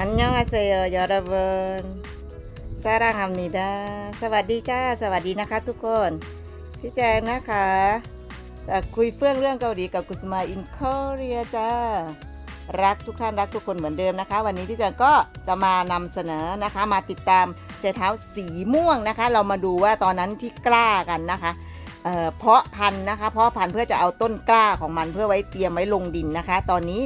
อันยองอาเซโยยอรเบิร์นซารังอัมนิดาสวัสดีจ้า สวัสดีนะคะทุกคนพี่แจงนะคะคุยเฟื่องเรื่องเกาหลีกับกุสมาอินคอเรียจ้า รักทุกท่านรักทุกคนเหมือนเดิมนะคะ วันนี้พี่แจงก็จะมานำเสนอนะคะ มาติดตามเจเท้าสีม่วงนะคะ เรามาดูว่าตอนนั้นที่กล้ากันนะคะเพาะพันธุ์นะคะ เพาะพันธุ์เพื่อจะเอาต้นกล้าของมันเพื่อไว้เตรียมไว้ลงดินนะคะ ตอนนี้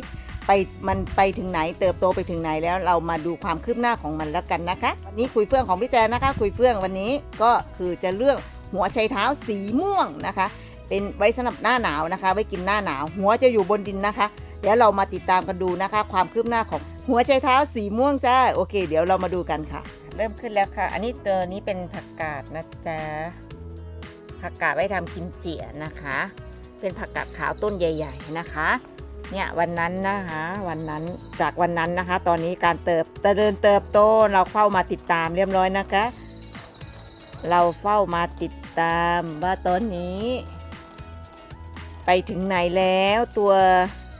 ไปมันไปถึงไหนเติบโตไปถึงไหนแล้วเรามาดูความคืบหน้าของมันแล้วกันนะคะ วันนี้คุยเฟื่องของพี่แจนะคะ คุยเฟื่องวันนี้ก็คือจะเรื่องหัวไชเท้าสีม่วงนะคะ เป็นไว้สำหรับหน้าหนาวนะคะ ไว้กินหน้าหนาว หัวจะอยู่บนดินนะคะ เดี๋ยวเรามาติดตามกันดูนะคะ ความคืบหน้าของหัวไชเท้าสีม่วงจ้าโอเค เดี๋ยวเรามาดูกันค่ะ เริ่มขึ้นแล้วค่ะ อันนี้ตัวนี้เป็นผักกาดนะจ๊ะผักกาดไว้ทำกิมจินะคะ เป็นผักกาดขาวต้นใหญ่ ๆนะคะ เนี่ยวันนั้นนะคะวันนั้นจากวันนั้นนะคะ ตอนนี้การเติบเดินเติบโตเราเข้ามาติดตามเรียบร้อยนะคะ เราเฝ้ามาติดตามว่าตอนนี้ ไปถึงไหนแล้วตัว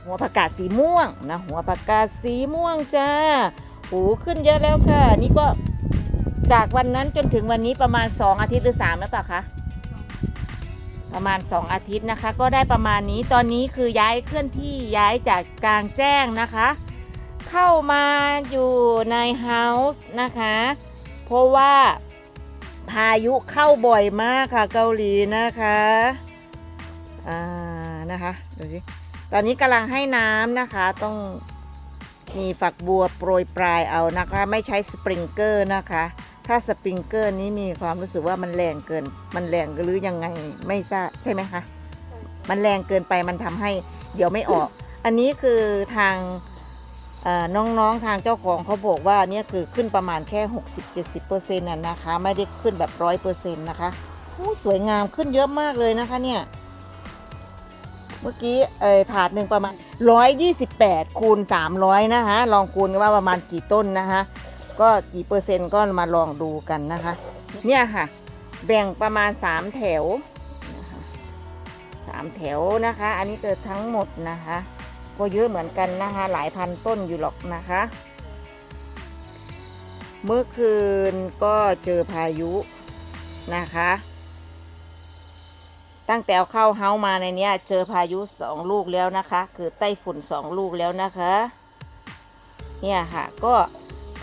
หัวผักกาดสีม่วงนะหัวผักกาดสีม่วงจ้าหูขึ้นเยอะแล้วค่ะ นี่ก็จากวันนั้นจนถึงวันนี้ประมาณ 2 อาทิตย์หรือ3แล้วเปล่าคะ ประมาณ 2 อาทิตย์นะคะ ก็ได้ประมาณนี้ตอนนี้คือย้ายเคลื่อนที่ย้ายจากกลางแจ้งนะคะ เข้ามาอยู่ในเฮาส์นะคะ เพราะว่าพายุเข้าบ่อยมากค่ะเกาหลีนะคะอ่านะคะดูสิตอนนี้กำลังให้น้ำนะคะต้องมีฝักบัวโปรยปลายเอานะคะ ไม่ใช้สปริงเกอร์นะคะ ถ้าสปริงเกอร์นี้มีความรู้สึกว่ามันแรงเกิน มันแรงหรือยังไงไม่ทราบใช่ไหมคะ มันแรงเกินไปมันทำให้เดี๋ยวไม่ออก อันนี้คือทางเอ่อน้องๆทางเจ้าของเขาบอกว่าเนี่ยคือขึ้นประมาณแค่ 60-70%น่ะนะคะ ไม่ได้ขึ้นแบบร้อยเปอร์เซ็นต์นะคะโอ้สวยงามขึ้นเยอะมากเลยนะคะเนี่ย เมื่อกี้เออถาดหนึ่งประมาณ 128คูณ300 นะคะลองคูณกันว่าประมาณกี่ต้นนะคะ ก็กี่เปอร์เซ็นต์ก็มาลองดูกันนะคะ เนี่ยค่ะ แบ่งประมาณ 3 แถวสามแถวนะคะ อันนี้เกิดทั้งหมดนะคะ ก็เยอะเหมือนกันนะคะ หลายพันต้นอยู่หรอกนะคะ เมื่อคืนก็เจอพายุนะคะ ตั้งแต่เอาเข้าเฮามาในเนี้ยเจอพายุสองลูกแล้วนะคะ คือไต้ฝุ่นสองลูกแล้วนะคะ เนี่ยค่ะก็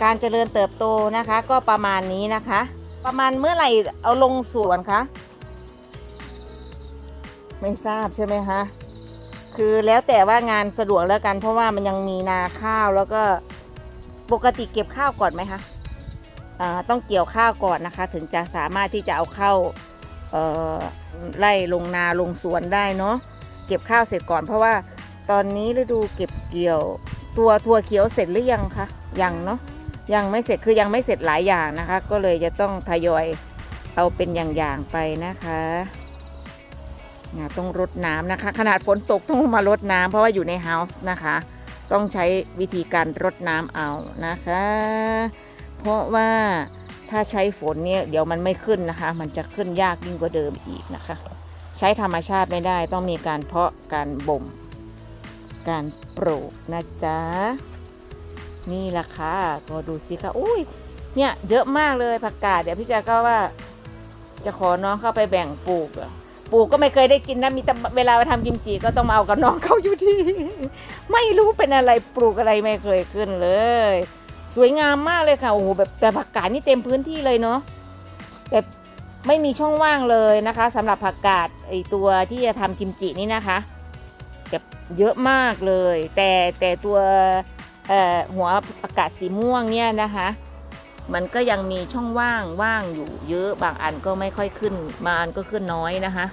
การเจริญเติบโตนะคะ ก็ประมาณนี้นะคะ ประมาณเมื่อไหร่เอาลงสวนคะไม่ทราบใช่ไหมคะคือแล้วแต่ว่างานสะดวกแล้วกัน เพราะว่ามันยังมีนาข้าวแล้วก็ปกติเก็บข้าวก่อนไหมคะต้องเกี่ยวข้าวก่อนนะคะ ถึงจะสามารถที่จะเอาเข้าไล่ลงนาลงสวนได้เนาะเก็บข้าวเสร็จก่อน เพราะว่าตอนนี้ฤดูเก็บเกี่ยวตัวถั่วเขียวเสร็จหรือยังคะยังเนาะ ยังไม่เสร็จคือยังไม่เสร็จหลายอย่างนะคะ ก็เลยจะต้องทยอยเอาเป็นอย่างๆไปนะคะนต้องรดน้ำนะคะ ขนาดฝนตกต้องมารดน้ำเพราะว่าอยู่ในเฮาส์นะคะ ต้องใช้วิธีการรดน้ำเอานะคะ เพราะว่าถ้าใช้ฝนเนี่ยเดี๋ยวมันไม่ขึ้นนะคะ มันจะขึ้นยากยิ่งกว่าเดิมอีกนะคะ ใช้ธรรมชาติไม่ได้ต้องมีการเพาะการบ่ม การปลูกนะจ๊ะ นี่แหละค่ะก็ดูสิค่ะอุ้ยเนี่ยเยอะมากเลยผักกาดเดี๋ยวพี่แจ๊กก็ว่า จะขอน้องเข้าไปแบ่งปลูกอะปลูกก็ไม่เคยได้กินนะมีแต่เวลาไปทำกิมจิก็ต้องมาเอากับน้องเขาอยู่ที่ ไม่รู้เป็นอะไรปลูกอะไรไม่เคยขึ้นเลย สวยงามมากเลยค่ะโอ้โหแบบแต่ผักกาดนี่เต็มพื้นที่เลยเนาะแบบไม่มีช่องว่างเลยนะคะสำหรับผักกาดไอตัวที่จะทำกิมจินี่นะคะแบบเยอะมากเลย แต่แต่ตัว หัวอากาศสีม่วงเนี่ยนะคะ มันก็ยังมีช่องว่างว่างอยู่เยอะบางอันก็ไม่ค่อยขึ้นบางอันก็ขึ้นน้อยนะคะ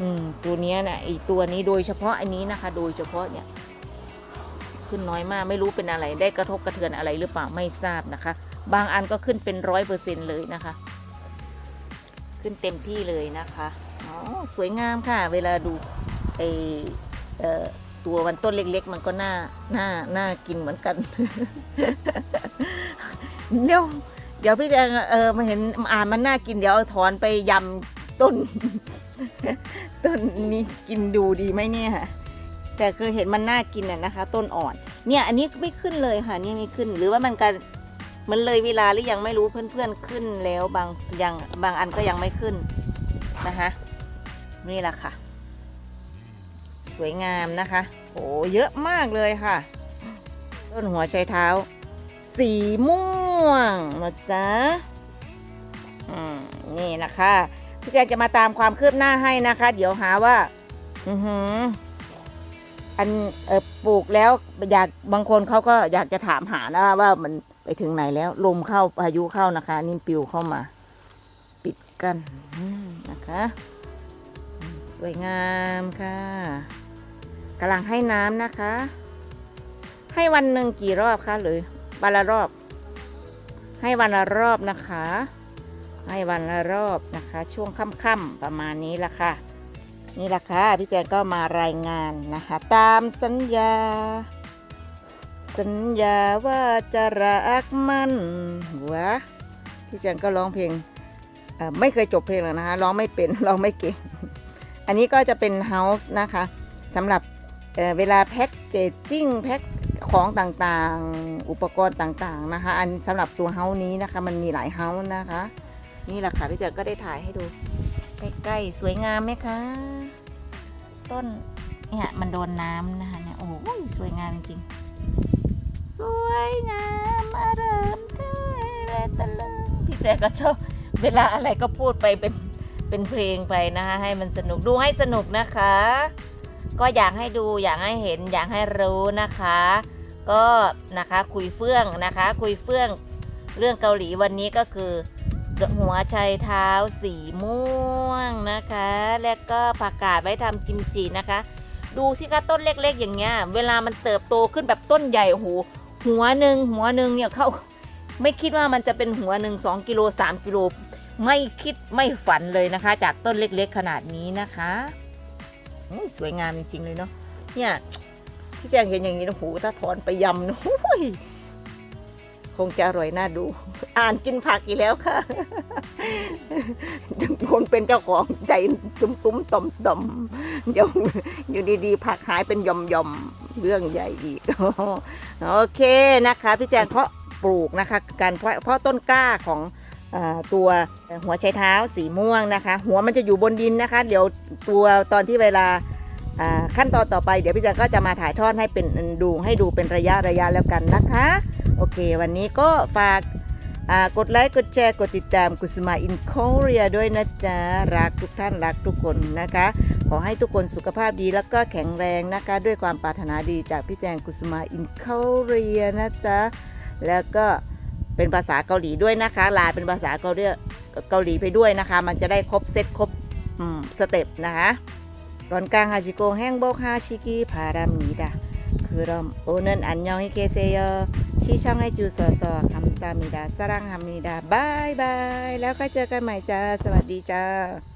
อืมตัวนี้ยนะไอตัวนี้โดยเฉพาะอันนี้นะคะ โดยเฉพาะเนี่ย ขึ้นน้อยมากไม่รู้เป็นอะไรได้กระทบกระเทือนอะไรหรือเปล่าไม่ทราบนะคะ บางอันก็ขึ้นเป็นร้อยเปอร์เซ็นเลยนะคะ ขึ้นเต็มที่เลยนะคะอ๋อสวยงามค่ะ เวลาดูไอเอ่อ ตัวมันต้นเล็ก ๆ มันก็น่าน่าน่ากินเหมือนกัน เดี๋ยวเดี๋ยวพี่แจะเออมาเห็นอ่านมันน่ากินเดี๋ยวเอาถอนไปยำต้น ต้นนี้กินดูดีไหมเนี่ยแต่คือเห็นมันน่ากินน่ะนะคะ ต้นอ่อน เนี่ยอันนี้ไม่ขึ้นเลยค่ะ นี่ไม่ขึ้น หรือว่ามันกันมันเลยเวลาหรือยังไม่รู้เพื่อนๆขึ้นแล้วบางยังบางอันก็ยังไม่ขึ้นนะคะนี่แหละค่ะ สวยงามนะคะโอ้เยอะมากเลยค่ะ ต้นหัวไชเท้า สีม่วงนะจ๊ะอืมนี่นะคะพี่แจงจะมาตามความคืบหน้าให้นะคะ เดี๋ยวหาว่า อือหือ อันเออปลูกแล้วอยากบางคนเขาก็อยากจะถามหานะว่ามันไปถึงไหนแล้ว ลมเข้าพายุเข้านะคะ นิ่มปลิวเข้ามา ปิดกันนะคะ สวยงามค่ะ กำลังให้น้ำนะคะ ให้วันหนึ่งกี่รอบคะหรือวันละรอบ ให้วันละรอบนะคะ ให้วันละรอบนะคะ ช่วงค่ำๆประมาณนี้ละค่ะ นี่ละค่ะพี่แจงก็มารายงานนะคะ ตามสัญญา สัญญาว่าจะรักมันวะพี่แจงก็ร้องเพลงไม่เคยจบเพลงเลยนะคะร้องไม่เป็นร้องไม่เก่ง อันนี้ก็จะเป็นเฮาส์นะคะสำหรับ เเวลาแพ็กเกจจิ้งแพ็คของต่างๆ อุปกรณ์ต่างๆนะคะ อันสำหรับตัวเฮานี้นะคะ มันมีหลายเฮาส์นะคะ นี่แหละค่ะพี่แจงก็ได้ถ่ายให้ดูใกล้ๆสวยงามไหมคะต้นเนี่ยมันโดนน้ำนะคะเนี่ยโอ้โหสวยงามจริงสวยงามอารามเท่และตะลึงพี่แจก็ชอบเวลาอะไรก็พูดไปเป็นเป็นเพลงไปนะคะให้มันสนุกดูให้สนุกนะคะ ก็อยากให้ดูอยากให้เห็นอยากให้รู้นะคะ ก็นะคะคุยเฟื่องนะคะ คุยเฟื่องเรื่องเกาหลีวันนี้ก็คือ หัวไชเท้าสีม่วงนะคะ แล้วก็ผักกาดไว้ทำกิมจินะคะ ดูสิคะต้นเล็กๆ อย่างเงี้ย เวลามันเติบโตขึ้นแบบต้นใหญ่โอ้โหหัวหนึ่งหัวหนึ่งเนี่ยเขาไม่คิดว่ามันจะเป็นหัวหนึ่งสองกิโลสามกิโลไม่คิดไม่ฝันเลยนะคะ จากต้นเล็กๆขนาดนี้นะคะ สวยงามจริง ๆ เลยเนาะเนี่ยพี่แจงเห็นอย่างนี้นะโอ้โหถ้าถอนไปยำนุ้ยคงจะอร่อยน่าดู อ่านกินผักอีกแล้วค่ะคนเป็นเจ้าของใจตุ้มตุ้มต่อมต่อมเดี๋ยวอยู่ดีๆผักหายเป็นย่อมยอมๆเรื่องใหญ่อีก โอเคนะคะ พี่แจงเพาะปลูกนะคะ การเพาะเพาะต้นกล้าของ ตัวหัวไชเท้าสีม่วงนะคะ หัวมันจะอยู่บนดินนะคะ เดี๋ยวตัวตอนที่เวลาขั้นตอนต่อไปเดี๋ยวพี่แจงก็จะมาถ่ายทอดให้เป็นดูให้ดูเป็นระยะระยะแล้วกันนะคะ โอเค วันนี้ก็ฝากกดไลค์ กดแชร์ กดติดตามกุสมาอินโคเรียด้วยนะจ๊ะ รักทุกท่านรักทุกคนนะคะ ขอให้ทุกคนสุขภาพดีแล้วก็แข็งแรงนะคะ ด้วยความปรารถนาดีจากพี่แจงกุสมาอินโคเรียนะจ๊ะ แล้วก็ เป็นภาษาเกาหลีด้วยนะคะ ลาเป็นภาษาเกาหลีเกาหลีไปด้วยนะคะ มันจะได้ครบเซตครบสเต็ปนะคะตอนกลางฮาชิโกแห้งโบกฮาชิกิพารามีดะคือรอมโอเนนอันยองฮิเกเซโยชี้ช่องให้จูสอสอคำตามิดาสร้างฮามิดาบายบาย แล้วก็เจอกันใหม่จ้า สวัสดีจ้า